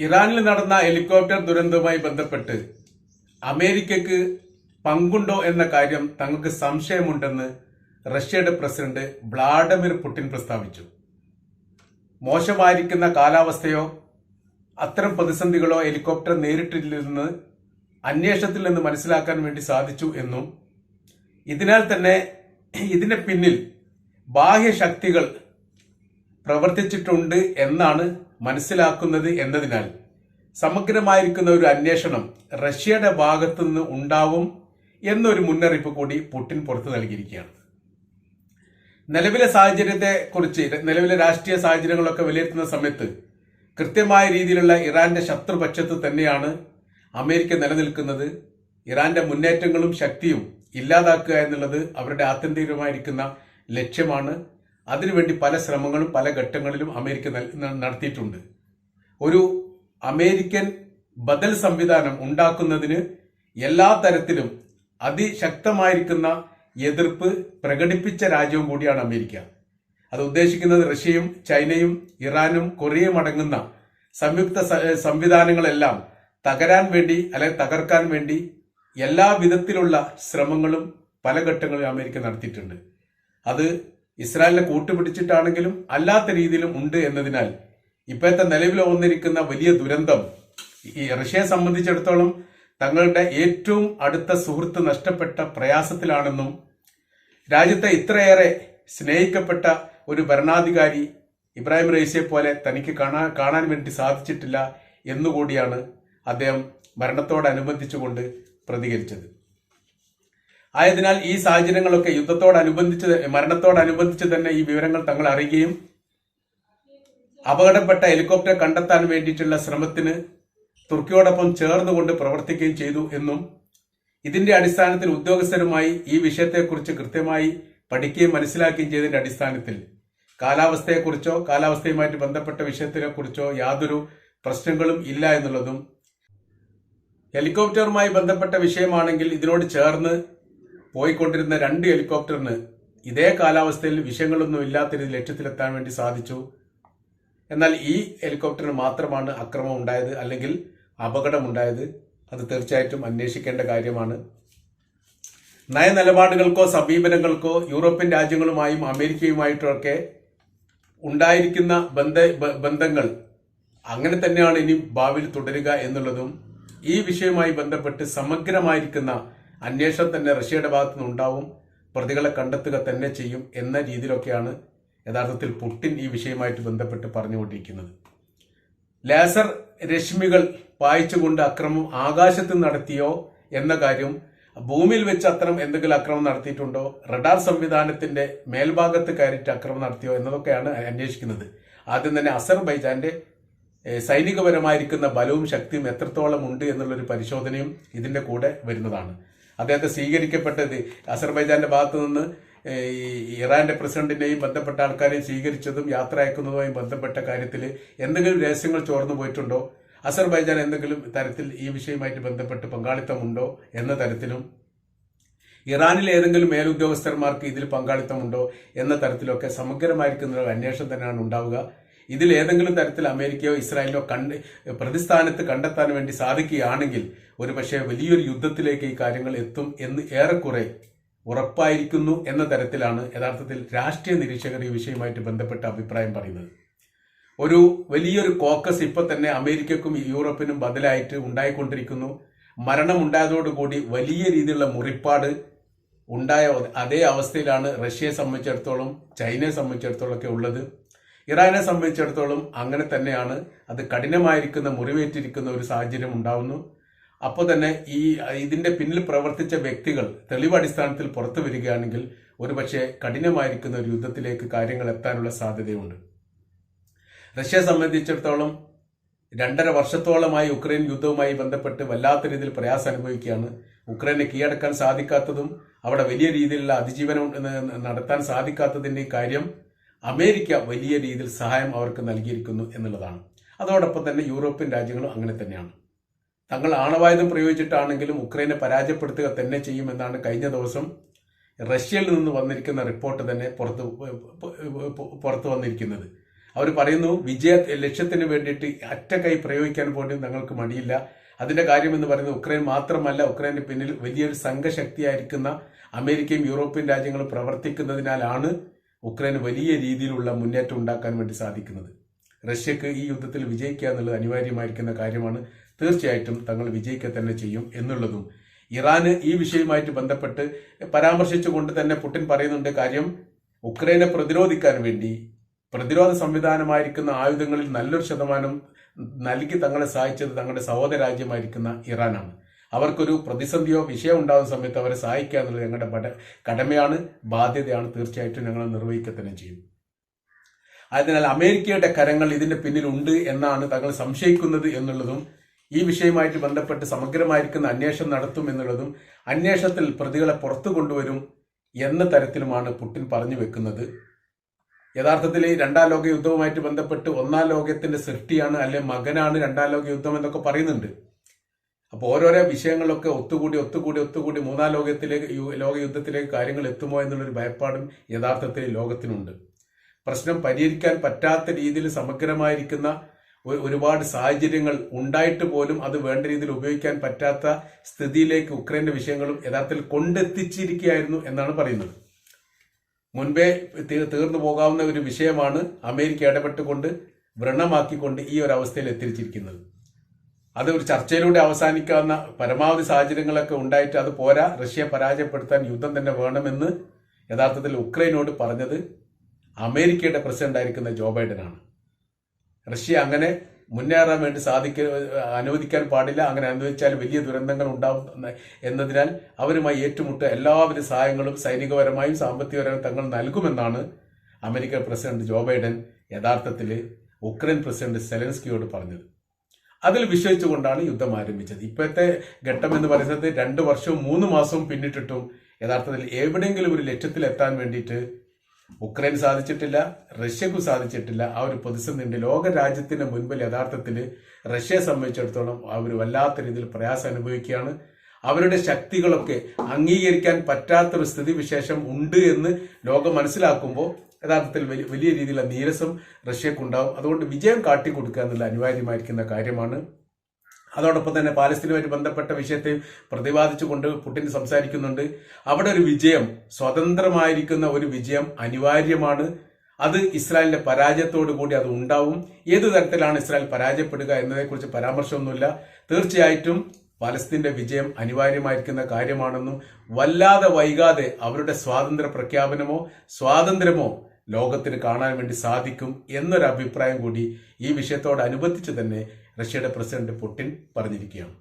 ഇറാനിൽ നടന്ന ഹെലികോപ്റ്റർ ദുരന്തവുമായി ബന്ധപ്പെട്ട് അമേരിക്കക്ക് പങ്കുണ്ടോ എന്ന കാര്യം തങ്ങൾക്ക് സംശയമുണ്ടെന്ന് റഷ്യയുടെ പ്രസിഡന്റ് വ്ളാഡിമിർ പുടിൻ പ്രസ്താവിച്ചു. മോശമായിരിക്കുന്ന കാലാവസ്ഥയോ അത്തരം പ്രതിസന്ധികളോ ഹെലികോപ്റ്റർ നേരിട്ടില്ലെന്ന് അന്വേഷണത്തിൽ നിന്ന് മനസ്സിലാക്കാൻ വേണ്ടി സാധിച്ചു എന്നും ഇതിനാൽ തന്നെ ഇതിന് പിന്നിൽ ബാഹ്യശക്തികൾ പ്രവർത്തിച്ചിട്ടുണ്ട് എന്നാണ് മനസ്സിലാക്കുന്നത് എന്നതിനാൽ സമഗ്രമായിരിക്കുന്ന ഒരു അന്വേഷണം റഷ്യയുടെ ഭാഗത്തു നിന്ന് ഉണ്ടാവും എന്നൊരു മുന്നറിയിപ്പ് കൂടി പുടിൻ പുറത്തു നൽകിയിരിക്കുകയാണ്. നിലവിലെ സാഹചര്യത്തെ കുറിച്ച് നിലവിലെ രാഷ്ട്രീയ സാഹചര്യങ്ങളൊക്കെ വിലയിരുത്തുന്ന സമയത്ത് കൃത്യമായ രീതിയിലുള്ള ഇറാന്റെ ശത്രുപക്ഷത്ത് തന്നെയാണ് അമേരിക്ക നിലനിൽക്കുന്നത്. ഇറാന്റെ മുന്നേറ്റങ്ങളും ശക്തിയും ഇല്ലാതാക്കുക എന്നുള്ളത് അവരുടെ ആത്യന്തികമായിരിക്കുന്ന ലക്ഷ്യമാണ്. അതിനുവേണ്ടി പല ശ്രമങ്ങളും പല ഘട്ടങ്ങളിലും അമേരിക്ക നടത്തിയിട്ടുണ്ട്. ഒരു അമേരിക്കൻ ബദൽ സംവിധാനം ഉണ്ടാക്കുന്നതിന് എല്ലാ തരത്തിലും അതിശക്തമായിരിക്കുന്ന എതിർപ്പ് പ്രകടിപ്പിച്ച രാജ്യവും കൂടിയാണ് അമേരിക്ക. അത് ഉദ്ദേശിക്കുന്നത് റഷ്യയും ചൈനയും ഇറാനും കൊറിയയും അടങ്ങുന്ന സംയുക്ത സംവിധാനങ്ങളെല്ലാം തകരാൻ വേണ്ടി അല്ലെങ്കിൽ തകർക്കാൻ വേണ്ടി എല്ലാ വിധത്തിലുള്ള ശ്രമങ്ങളും പല ഘട്ടങ്ങളിലും അമേരിക്ക നടത്തിയിട്ടുണ്ട്. അത് ഇസ്രായേലിനെ കൂട്ടുപിടിച്ചിട്ടാണെങ്കിലും അല്ലാത്ത രീതിയിലും ഉണ്ട് എന്നതിനാൽ ഇപ്പോഴത്തെ നിലവിൽ വന്നിരിക്കുന്ന വലിയ ദുരന്തം ഈ റഷ്യയെ സംബന്ധിച്ചിടത്തോളം തങ്ങളുടെ ഏറ്റവും അടുത്ത സുഹൃത്ത് നഷ്ടപ്പെട്ട പ്രയാസത്തിലാണെന്നും രാജ്യത്തെ ഇത്രയേറെ സ്നേഹിക്കപ്പെട്ട ഒരു ഭരണാധികാരി ഇബ്രാഹിം റൈസിയെ പോലെ തനിക്ക് കാണാൻ കാണാൻ വേണ്ടി സാധിച്ചിട്ടില്ല എന്നുകൂടിയാണ് അദ്ദേഹം മരണത്തോടനുബന്ധിച്ചുകൊണ്ട് പ്രതികരിച്ചത്. ആയതിനാൽ ഈ സാഹചര്യങ്ങളൊക്കെ യുദ്ധത്തോടനുബന്ധിച്ച് മരണത്തോടനുബന്ധിച്ച് തന്നെ ഈ വിവരങ്ങൾ തങ്ങൾ അറിയുകയും അപകടപ്പെട്ട ഹെലികോപ്റ്റർ കണ്ടെത്താൻ വേണ്ടിയിട്ടുള്ള ശ്രമത്തിന് തുർക്കിയോടൊപ്പം ചേർന്നുകൊണ്ട് പ്രവർത്തിക്കുകയും ചെയ്തു എന്നും ഇതിന്റെ അടിസ്ഥാനത്തിൽ ഉദ്യോഗസ്ഥരുമായി ഈ വിഷയത്തെക്കുറിച്ച് കൃത്യമായി പഠിക്കുകയും മനസ്സിലാക്കുകയും ചെയ്തതിന്റെ അടിസ്ഥാനത്തിൽ കാലാവസ്ഥയെക്കുറിച്ചോ കാലാവസ്ഥയുമായിട്ട് ബന്ധപ്പെട്ട വിഷയത്തിനെക്കുറിച്ചോ യാതൊരു പ്രശ്നങ്ങളും ഇല്ല എന്നുള്ളതും ഹെലികോപ്റ്ററുമായി ബന്ധപ്പെട്ട വിഷയമാണെങ്കിൽ ഇതിനോട് ചേർന്ന് പോയിക്കൊണ്ടിരുന്ന രണ്ട് ഹെലികോപ്റ്ററിന് ഇതേ കാലാവസ്ഥയിൽ വിഷയങ്ങളൊന്നും ഇല്ലാത്ത രീതിയിൽ ലക്ഷ്യത്തിലെത്താൻ വേണ്ടി സാധിച്ചു. എന്നാൽ ഈ ഹെലികോപ്റ്ററിന് മാത്രമാണ് അക്രമം ഉണ്ടായത് അല്ലെങ്കിൽ അപകടമുണ്ടായത്. അത് തീർച്ചയായിട്ടും അന്വേഷിക്കേണ്ട കാര്യമാണ്. നയനിലപാടുകൾക്കോ സമീപനങ്ങൾക്കോ യൂറോപ്യൻ രാജ്യങ്ങളുമായും അമേരിക്കയുമായിട്ടൊക്കെ ഉണ്ടായിരിക്കുന്ന ബന്ധ ബന്ധങ്ങൾ അങ്ങനെ തന്നെയാണ് ഇനി ഭാവിയിൽ തുടരുക എന്നുള്ളതും ഈ വിഷയവുമായി ബന്ധപ്പെട്ട് സമഗ്രമായിരിക്കുന്ന അന്വേഷണം തന്നെ റഷ്യയുടെ ഭാഗത്തു നിന്നുണ്ടാവും പ്രതികളെ കണ്ടെത്തുക തന്നെ ചെയ്യും എന്ന രീതിയിലൊക്കെയാണ് യഥാർത്ഥത്തിൽ പുട്ടിൻ ഈ വിഷയമായിട്ട് ബന്ധപ്പെട്ട് പറഞ്ഞുകൊണ്ടിരിക്കുന്നത്. ലേസർ രശ്മികൾ പായിച്ചുകൊണ്ട് അക്രമം ആകാശത്ത് നടത്തിയോ എന്ന കാര്യം ഭൂമിയിൽ വെച്ച് അത്തരം എന്തെങ്കിലും അക്രമം നടത്തിയിട്ടുണ്ടോ റഡാർ സംവിധാനത്തിന്റെ മേൽഭാഗത്ത് കയറിയിട്ട് അക്രമം നടത്തിയോ എന്നതൊക്കെയാണ് അന്വേഷിക്കുന്നത്. ആദ്യം തന്നെ അസർബൈജാന്റെ ബൈജാന്റെ സൈനികപരമായിരിക്കുന്ന ബലവും ശക്തിയും എത്രത്തോളം ഉണ്ട് എന്നുള്ളൊരു പരിശോധനയും ഇതിന്റെ കൂടെ വരുന്നതാണ്. അദ്ദേഹത്തെ സ്വീകരിക്കപ്പെട്ടത് അസർബൈജാന്റെ ഭാഗത്തു നിന്ന് ഈ ഇറാന്റെ പ്രസിഡന്റിനെയും ബന്ധപ്പെട്ട ആൾക്കാരെയും സ്വീകരിച്ചതും യാത്ര അയക്കുന്നതുമായി ബന്ധപ്പെട്ട കാര്യത്തിൽ എന്തെങ്കിലും രഹസ്യങ്ങൾ ചോർന്നു പോയിട്ടുണ്ടോ? അസർബൈജാൻ എന്തെങ്കിലും തരത്തിൽ ഈ വിഷയവുമായിട്ട് ബന്ധപ്പെട്ട് പങ്കാളിത്തമുണ്ടോ എന്ന തരത്തിലും? ഇറാനിൽ ഏതെങ്കിലും മേലുദ്യോഗസ്ഥന്മാർക്ക് ഇതിൽ പങ്കാളിത്തമുണ്ടോ എന്ന തരത്തിലൊക്കെ സമഗ്രമായിരിക്കുന്ന ഒരു അന്വേഷണം തന്നെയാണ് ഉണ്ടാവുക. ഇതിൽ ഏതെങ്കിലും തരത്തിൽ അമേരിക്കയോ ഇസ്രായേലോ കണ്ട് പ്രതിസ്ഥാനത്ത് കണ്ടെത്താൻ വേണ്ടി സാധിക്കുകയാണെങ്കിൽ ഒരു പക്ഷേ വലിയൊരു യുദ്ധത്തിലേക്ക് ഈ കാര്യങ്ങൾ എത്തും എന്ന് ഏറെക്കുറെ ഉറപ്പായിരിക്കുന്നു എന്ന തരത്തിലാണ് യഥാർത്ഥത്തിൽ രാഷ്ട്രീയ നിരീക്ഷകർ ഈ വിഷയവുമായിട്ട് ബന്ധപ്പെട്ട അഭിപ്രായം പറയുന്നത്. ഒരു വലിയൊരു കോക്കസ് ഇപ്പൊ തന്നെ അമേരിക്കക്കും യൂറോപ്പിനും ബദലായിട്ട് ഉണ്ടായിക്കൊണ്ടിരിക്കുന്നു. മരണമുണ്ടായതോടുകൂടി വലിയ രീതിയിലുള്ള മുറിപ്പാട് ഉണ്ടായ അതേ അവസ്ഥയിലാണ് റഷ്യയെ സംബന്ധിച്ചിടത്തോളം ചൈനയെ സംബന്ധിച്ചിടത്തോളം ഒക്കെ ഉള്ളത്. ഇറാനെ സംബന്ധിച്ചിടത്തോളം അങ്ങനെ തന്നെയാണ്. അത് കഠിനമായിരിക്കുന്ന മുറിവേറ്റിരിക്കുന്ന ഒരു സാഹചര്യം ഉണ്ടാവുന്നു. അപ്പോൾ തന്നെ ഈ ഇതിന്റെ പിന്നിൽ പ്രവർത്തിച്ച വ്യക്തികൾ തെളിവടിസ്ഥാനത്തിൽ പുറത്തു വരികയാണെങ്കിൽ ഒരുപക്ഷെ കഠിനമായിരിക്കുന്ന ഒരു യുദ്ധത്തിലേക്ക് കാര്യങ്ങൾ എത്താനുള്ള സാധ്യതയുണ്ട്. റഷ്യ സംബന്ധിച്ചിടത്തോളം രണ്ടര വർഷത്തോളമായി ഉക്രൈൻ യുദ്ധവുമായി ബന്ധപ്പെട്ട് വല്ലാത്ത രീതിയിൽ പ്രയാസം അനുഭവിക്കുകയാണ്. ഉക്രൈനെ കീഴടക്കാൻ സാധിക്കാത്തതും അവിടെ വലിയ രീതിയിലുള്ള അതിജീവനം നടത്താൻ സാധിക്കാത്തതിന്റെ കാര്യം അമേരിക്ക വലിയ രീതിയിൽ സഹായം അവർക്ക് നൽകിയിരിക്കുന്നു എന്നുള്ളതാണ്. അതോടൊപ്പം തന്നെ യൂറോപ്യൻ രാജ്യങ്ങളും അങ്ങനെ തന്നെയാണ്. തങ്ങൾ ആണവായുധം പ്രയോഗിച്ചിട്ടാണെങ്കിലും ഉക്രൈനെ പരാജയപ്പെടുത്തുക തന്നെ ചെയ്യുമെന്നാണ് കഴിഞ്ഞ ദിവസം റഷ്യയിൽ നിന്ന് വന്നിരിക്കുന്ന റിപ്പോർട്ട് തന്നെ പുറത്ത് പുറത്തു വന്നിരിക്കുന്നത്. അവർ പറയുന്നു വിജയ ലക്ഷ്യത്തിന് വേണ്ടിയിട്ട് അറ്റകൈ പ്രയോഗിക്കാൻ പോലും ഞങ്ങൾക്ക് മടിയില്ല. അതിന്റെ കാര്യം എന്ന് പറയുന്നത് ഉക്രൈൻ മാത്രമല്ല ഉക്രൈന്റെ പിന്നിൽ വലിയൊരു സംഘശക്തിയായിരിക്കുന്ന അമേരിക്കയും യൂറോപ്യൻ രാജ്യങ്ങളും പ്രവർത്തിക്കുന്നതിനാലാണ് ഉക്രൈന് വലിയ രീതിയിലുള്ള മുന്നേറ്റം ഉണ്ടാക്കാൻ വേണ്ടി സാധിക്കുന്നത്. റഷ്യക്ക് ഈ യുദ്ധത്തിൽ വിജയിക്കുക എന്നുള്ളത് അനിവാര്യമായിരിക്കുന്ന കാര്യമാണ്. തീർച്ചയായിട്ടും തങ്ങൾ വിജയിക്കുക തന്നെ ചെയ്യും എന്നുള്ളതും. ഇറാന് ഈ വിഷയവുമായിട്ട് ബന്ധപ്പെട്ട് പരാമർശിച്ചുകൊണ്ട് തന്നെ പുടിൻ പറയുന്നുണ്ട് കാര്യം ഉക്രൈനെ പ്രതിരോധിക്കാൻ വേണ്ടി പ്രതിരോധ സംവിധാനമായിരിക്കുന്ന ആയുധങ്ങളിൽ നല്ലൊരു ശതമാനം നൽകി തങ്ങളെ സഹായിച്ചത് തങ്ങളുടെ സഹോദര രാജ്യമായിരിക്കുന്ന ഇറാനാണ്. അവർക്കൊരു പ്രതിസന്ധിയോ വിഷയം ഉണ്ടാകുന്ന സമയത്ത് അവരെ സഹായിക്കുക എന്നുള്ളത് ഞങ്ങളുടെ കടമയാണ് ബാധ്യതയാണ് തീർച്ചയായിട്ടും ഞങ്ങൾ നിർവഹിക്കുക തന്നെ ചെയ്യും അതിനാൽ അമേരിക്കയുടെ കരങ്ങൾ ഇതിന്റെ പിന്നിലുണ്ട് എന്നാണ് തങ്ങൾ സംശയിക്കുന്നത് എന്നുള്ളതും ഈ വിഷയവുമായിട്ട് ബന്ധപ്പെട്ട് സമഗ്രമായിരിക്കുന്ന അന്വേഷണം നടത്തും എന്നുള്ളതും അന്വേഷണത്തിൽ പ്രതികളെ പുറത്തു കൊണ്ടുവരും എന്ന തരത്തിലുമാണ് പുട്ടിൻ പറഞ്ഞു വെക്കുന്നത്. യഥാർത്ഥത്തിൽ ഈ രണ്ടാം ലോക യുദ്ധവുമായിട്ട് ബന്ധപ്പെട്ട് ഒന്നാം ലോകത്തിന്റെ സൃഷ്ടിയാണ് അല്ലെ മകനാണ് രണ്ടാം ലോക യുദ്ധം എന്നൊക്കെ പറയുന്നുണ്ട്. അപ്പോൾ ഓരോരോ വിഷയങ്ങളിലൊക്കെ ഒത്തുകൂടി ഒത്തുകൂടി ഒത്തുകൂടി മൂന്നാം ലോകത്തിലേക്ക് ലോകയുദ്ധത്തിലേക്ക് ലോക യുദ്ധത്തിലേക്ക് കാര്യങ്ങൾ എത്തുമോ എന്നുള്ളൊരു ഭയപ്പാടും യഥാർത്ഥത്തിൽ ലോകത്തിനുണ്ട്. പ്രശ്നം പരിഹരിക്കാൻ പറ്റാത്ത രീതിയിൽ സമഗ്രമായിരിക്കുന്ന ഒരുപാട് സാഹചര്യങ്ങൾ ഉണ്ടായിട്ട് പോലും അത് വേണ്ട രീതിയിൽ ഉപയോഗിക്കാൻ പറ്റാത്ത സ്ഥിതിയിലേക്ക് ഉക്രൈന്റെ വിഷയങ്ങളും യഥാർത്ഥത്തിൽ കൊണ്ടെത്തിച്ചിരിക്കുകയായിരുന്നു എന്നാണ് പറയുന്നത്. മുൻപേ തീർന്നു പോകാവുന്ന ഒരു വിഷയമാണ് അമേരിക്ക ഇടപെട്ടുകൊണ്ട് വ്രണമാക്കിക്കൊണ്ട് ഈ ഒരു അവസ്ഥയിൽ എത്തിച്ചിരിക്കുന്നത്. അത് ഒരു ചർച്ചയിലൂടെ അവസാനിക്കാവുന്ന പരമാവധി സാഹചര്യങ്ങളൊക്കെ ഉണ്ടായിട്ട് അത് പോരാ. റഷ്യയെ പരാജയപ്പെടുത്താൻ യുദ്ധം തന്നെ വേണമെന്ന് യഥാർത്ഥത്തിൽ ഉക്രൈനോട് പറഞ്ഞത് അമേരിക്കയുടെ പ്രസിഡന്റായിരിക്കുന്ന ജോ ബൈഡനാണ്. റഷ്യ അങ്ങനെ മുന്നേറാൻ വേണ്ടി സാധിക്ക അനുവദിക്കാൻ പാടില്ല. അങ്ങനെ അനുവദിച്ചാൽ വലിയ ദുരന്തങ്ങൾ ഉണ്ടാവും എന്ന- എന്നതിനാൽ അവരുമായി ഏറ്റുമുട്ട് എല്ലാവിധ സഹായങ്ങളും സൈനികപരമായും സാമ്പത്തികപരമായും തങ്ങൾ നൽകുമെന്നാണ് അമേരിക്കൻ പ്രസിഡന്റ് ജോ ബൈഡൻ യഥാർത്ഥത്തിൽ ഉക്രൈൻ പ്രസിഡന്റ് സെലൻസ്കിയോട് പറഞ്ഞത്. അതിൽ വിശ്വസിച്ചുകൊണ്ടാണ് യുദ്ധം ആരംഭിച്ചത്. ഇപ്പോഴത്തെ ഘട്ടം എന്ന് പറയുന്നത് രണ്ട് വർഷവും മൂന്ന് മാസവും പിന്നിട്ടിട്ടും യഥാർത്ഥത്തിൽ എവിടെയെങ്കിലും ഒരു ലക്ഷ്യത്തിൽ എത്താൻ വേണ്ടിയിട്ട് ഉക്രൈൻ സാധിച്ചിട്ടില്ല റഷ്യക്കും സാധിച്ചിട്ടില്ല. ആ ഒരു പ്രതിസന്ധി ലോക രാജ്യത്തിന്റെ മുൻപിൽ യഥാർത്ഥത്തിൽ റഷ്യയെ സംബന്ധിച്ചിടത്തോളം അവർ വല്ലാത്ത രീതിയിൽ പ്രയാസം അനുഭവിക്കുകയാണ്. അവരുടെ ശക്തികളൊക്കെ അംഗീകരിക്കാൻ പറ്റാത്തൊരു സ്ഥിതിവിശേഷം ഉണ്ട് എന്ന് ലോകം മനസ്സിലാക്കുമ്പോൾ യഥാർത്ഥത്തിൽ വലിയ രീതിയിലുള്ള നീരസം റഷ്യക്കുണ്ടാവും അതുകൊണ്ട് വിജയം കാട്ടിക്കൊടുക്കുക എന്നുള്ള അനിവാര്യമായിരിക്കുന്ന കാര്യമാണ്. അതോടൊപ്പം തന്നെ പാലസ്തീനുമായിട്ട് ബന്ധപ്പെട്ട വിഷയത്തെ പ്രതിപാദിച്ചുകൊണ്ട് പുടിൻ സംസാരിക്കുന്നുണ്ട്. അവിടെ ഒരു വിജയം സ്വതന്ത്രമായിരിക്കുന്ന ഒരു വിജയം അനിവാര്യമാണ്. അത് ഇസ്രായേലിന്റെ പരാജയത്തോടു കൂടി അത് ഉണ്ടാവും. ഏതു തരത്തിലാണ് ഇസ്രായേൽ പരാജയപ്പെടുക എന്നതിനെക്കുറിച്ച് പരാമർശമൊന്നുമില്ല. തീർച്ചയായിട്ടും പലസ്തീന്റെ വിജയം അനിവാര്യമായിരിക്കുന്ന കാര്യമാണെന്നും വല്ലാതെ വൈകാതെ അവരുടെ സ്വാതന്ത്ര്യ പ്രഖ്യാപനമോ സ്വാതന്ത്ര്യമോ ലോകത്തിന് കാണാൻ വേണ്ടി സാധിക്കും എന്നൊരു അഭിപ്രായം കൂടി ഈ വിഷയത്തോടനുബന്ധിച്ച് തന്നെ റഷ്യയുടെ പ്രസിഡന്റ് പുടിൻ പറഞ്ഞിരിക്കുകയാണ്.